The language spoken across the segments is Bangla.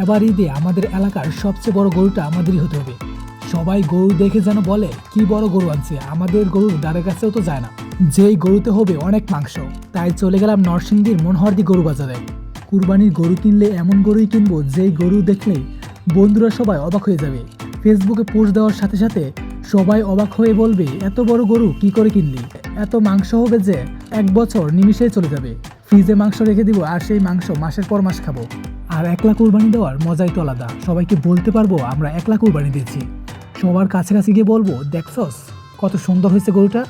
এবার ঈদে আমাদের এলাকার সবচেয়ে বড় গরুটা আমাদেরই হতে হবে। সবাই গরু দেখে যেন বলে, কি বড় গরু আনছে, আমাদের গরুর দ্বারে কাছেও তো যায় না। যেই গরুতে হবে অনেক মাংস, তাই চলে গেলাম নরসিংদীর মনোহরদি গরু বাজারে। কুরবানির গরু কিনলে এমন গরুই কিনবো, যেই গরু দেখলে বন্ধুরা সবাই অবাক হয়ে যাবে। ফেসবুকে পোস্ট দেওয়ার সাথে সাথে সবাই অবাক হয়ে বলবে, এত বড় গরু, কি করে কিনলি? এত মাংস হবে যে এক বছর নিমিশেই চলে যাবে। ফ্রিজে মাংস রেখে দিব আর সেই মাংস মাসের পর মাস খাব। আর একলা কুরবানি দেওয়ার মজাই তো আলাদা। সবাইকে বলতে পারব আমরা একলা কুরবানি দিয়েছি। সবার কাছে কাছে গিয়ে বলব, দেখছস, কত সুন্দর হয়েছে গরুটা।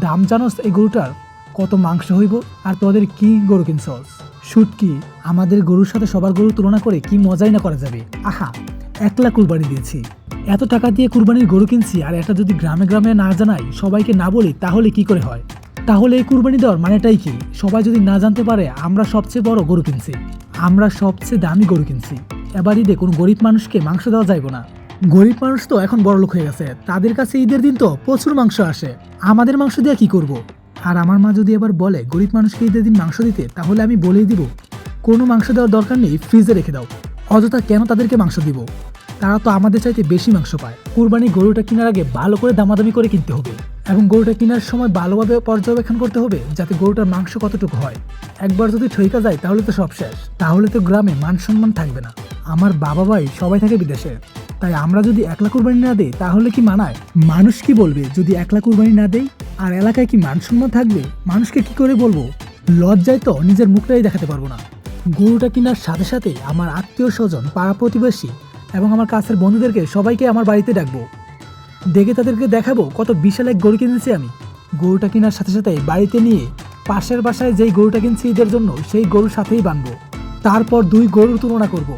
দাম জানোস এই গরুটার কত মাংস হইব আর তোদের কি গরু কিনছস। শুটকি আমাদের গরুর সাথে সবার গরু তুলনা করে কি মজাই না করা যাবে। আহা, একলা কুরবানি দিয়েছি। এত টাকা দিয়ে কুরবানির গরু কিনছি আর এটা যদি গ্রামে গ্রামে না জানাই সবাইকে না বলি, তাহলে কি করে হয়? তাহলে এই কুরবানি দেওয়ার মানেটাই কি? সবাই যদি না জানতে পারে, আমরা সবচেয়ে বড় গরু কিনছি। আমরা সবচেয়ে দামি গরু কিনছি। এবার ঈদে কোনো গরিব মানুষকে মাংস দেওয়া যাইব না। গরিব মানুষ তো এখন বড় লোক হয়ে গেছে। তাদের কাছে ঈদের দিন তো প্রচুর মাংস আসে। আমাদের মাংস দিয়ে কি করব? আর আমার মা যদি এবার বলে, গরিব মানুষকে ঈদের দিন মাংস দিতে, তাহলে আমি বলেই দিব, কোনো মাংস দেওয়ার দরকার নেই, ফ্রিজে রেখে দাও। অযথা কেন তাদেরকে মাংস দিব? তারা তো আমাদের চাইতে বেশি মাংস পায়। কুরবানি গরুটা কেনার আগে ভালো করে দামাদামি করে কিনতে হবে। এবং গরুটা কেনার সময় ভালোভাবে পর্যবেক্ষণ করতে হবে যাতে গরুটার মাংস কতটুকু হয়। একবার যদি ঠইকা যায়, তাহলে তো সব শেষ। তাহলে তো গ্রামে মান সম্মান থাকবে না। আমার বাবা ভাই সবাই থাকে বিদেশে। তাই আমরা যদি একলা কুরবানি না দেই, তাহলে কি মানায়? মানুষ কি বলবে যদি একলা কুরবানি না দেই? আর এলাকায় কি মান সম্মান থাকবে? মানুষকে কি করে বলব? লজ্জায় তো নিজের মুখটাই দেখাতে পারব না। গরুটা কেনার সাথে সাথে আমার আত্মীয় স্বজন, পাড়া প্রতিবেশী এবং আমার কাছের বন্ধুদেরকে সবাইকে আমার বাড়িতে ডাকবো। দেখে তাদেরকে দেখাবো কত বিশাল এক গরু কিনেছি আমি। গরুটা কেনার সাথে সাথে বাড়িতে নিয়ে পাশের বাসায় যেই গরুটা কিনছি ঈদের জন্য সেই গরুর সাথেই বানবো। তারপর দুই গরুর তুলনা করব।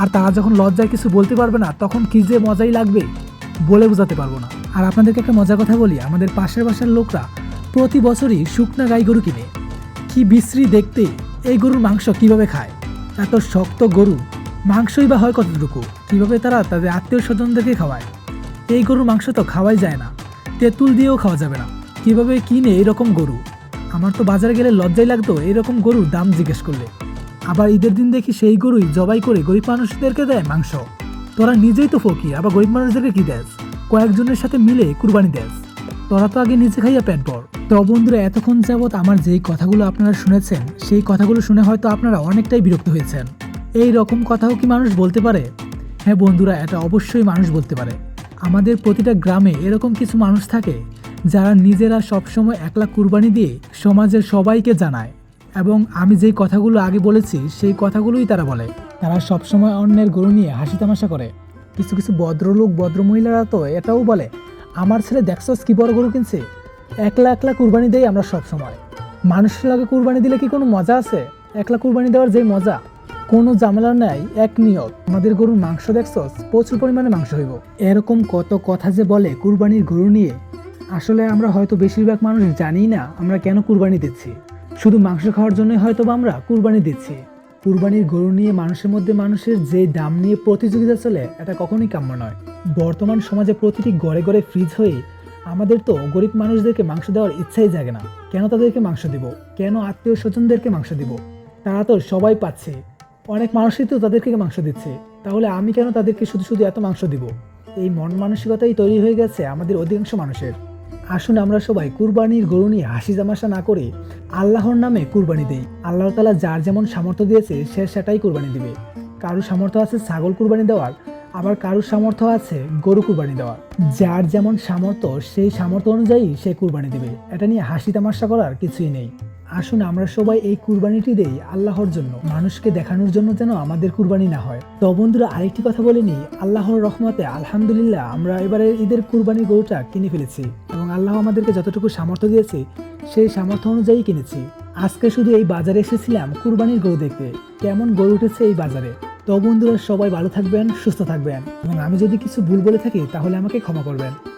আর তারা যখন লজ্জায় কিছু বলতে পারবে না, তখন কি যে মজাই লাগবে বলে বোঝাতে পারব না। আর আপনাদেরকে একটা মজার কথা বলি, আমাদের পাশের বাসার লোকরা প্রতি বছরই শুকনা গাই গরু কিনে। কি বিশ্রী দেখতে এই গরুর মাংস কীভাবে খায়? এত শক্ত গরু মাংসই বা হয় কতটুকু? কীভাবে তারা তাদের আত্মীয় স্বজনদেরকে খাওয়ায়? এই গরুর মাংস তো খাওয়াই যায় না। তেঁতুল দিয়েও খাওয়া যাবে না। কীভাবে কিনে এরকম গরু? আমার তো বাজারে গেলে লজ্জাই লাগতো এরকম গরুর দাম জিজ্ঞেস করলে। আবার ঈদের দিন দেখি সেই গরুই জবাই করে গরিব মানুষদেরকে দেয় মাংস। তোরা নিজেই তো ফকির, আবার গরিব মানুষদেরকে কি দেস? কয়েকজনের সাথে মিলে কুরবানি দেস। তোরা তো আগে নিজে খাইয়া পেট ভর। তো বন্ধুরা, এতক্ষণ যাবৎ আমার যেই কথাগুলো আপনারা শুনেছেন, সেই কথাগুলো শুনে হয়তো আপনারা অনেকটাই বিরক্ত হয়েছেন। এই রকম কথাও কি মানুষ বলতে পারে? হ্যাঁ বন্ধুরা, এটা অবশ্যই মানুষ বলতে পারে। আমাদের প্রতিটা গ্রামে এরকম কিছু মানুষ থাকে, যারা নিজেরা সবসময় একলা কুরবানি দিয়ে সমাজের সবাইকে জানায়। এবং আমি যেই কথাগুলো আগে বলেছি, সেই কথাগুলোই তারা বলে। তারা সবসময় অন্যের গরু নিয়ে হাসি তামাশা করে। কিছু কিছু ভদ্রলোক ভদ্রমহিলারা তো এটাও বলে, আমার ছেলে দেখছস কি বড় গরু কিনছে? একলা একলা কুরবানি দেই আমরা সবসময়। মানুষের লাগে কুরবানি দিলে কি কোনো মজা আছে? একলা কুরবানি দেওয়ার যে মজা কোনো জামেলা নাই, এক নিয়ত। আমাদের গরুর মাংস দেখছস? প্রচুর পরিমাণে মাংস হইব। এরকম কত কথা যে বলে কুরবানির গরু নিয়ে, আসলে আমরা হয়তো বেশিরভাগ মানুষ জানি না আমরা কেন কুরবানি দিচ্ছি। শুধু মাংস খাওয়ার জন্যই হয়তো আমরা কুরবানি দিচ্ছি। কুরবানির গরু নিয়ে মানুষের মধ্যে মানুষের যে দাম নিয়ে প্রতিযোগিতা চলে, এটা কখনোই কাম্য নয়। বর্তমান সমাজে প্রতিটি গড়ে গড়ে ফ্রিজ হয়ে, আমাদের তো গরিব মানুষদেরকে মাংস দেওয়ার ইচ্ছাই জাগে না। কেন তাদেরকে মাংস দিব? কেন আত্মীয় স্বজনদেরকে মাংস দিব? তারা তো সবাই পাচ্ছে। অনেক মানুষই তো তাদেরকে মাংস দিচ্ছে। তাহলে আমি কেন তাদেরকে শুধু শুধু এত মাংস দিব? এই মন মানসিকতাই তৈরি হয়ে গেছে আমাদের অধিকাংশ মানুষের। আসুন আমরা সবাই কুরবানির গরু নিয়ে হাসি জামাশা না করে আল্লাহর নামে কুরবানি দেই। আল্লাহ তালা যার যেমন সামর্থ্য দিয়েছে, সে সেটাই কুরবানি দিবে। কারও সামর্থ্য আছে ছাগল কুরবানি দেওয়ার, আবার কারোর সামর্থ্য আছে গরু কুরবানি দেওয়ার। যার যেমন সামর্থ্য, সেই সামর্থ্য অনুযায়ী সে কুরবানি দেবে। এটা নিয়ে হাসি তামাশা করার কিছুই নেই। আসুন আমরা সবাই এই কুরবানিটি দেই আল্লাহর জন্য। মানুষকে দেখানোর জন্য যেন আমাদের কুরবানি না হয়। তো বন্ধুরা, আরেকটি কথা বলে নিই। আল্লাহর রহমতে আলহামদুলিল্লাহ আমরা এবারে ঈদের কুরবানির গরুটা কিনে ফেলেছি এবং আল্লাহ আমাদেরকে যতটুকু সামর্থ্য দিয়েছে, সেই সামর্থ্য অনুযায়ী কিনেছি। আজকে শুধু এই বাজারে এসেছিলাম কুরবানির গরু দেখতে। কেমন গরু উঠেছে এই বাজারে? তো বন্ধুরা, সবাই ভালো থাকবেন, সুস্থ থাকবেন। এবং আমি যদি কিছু ভুল বলে থাকি, তাহলে আমাকে ক্ষমা করবেন।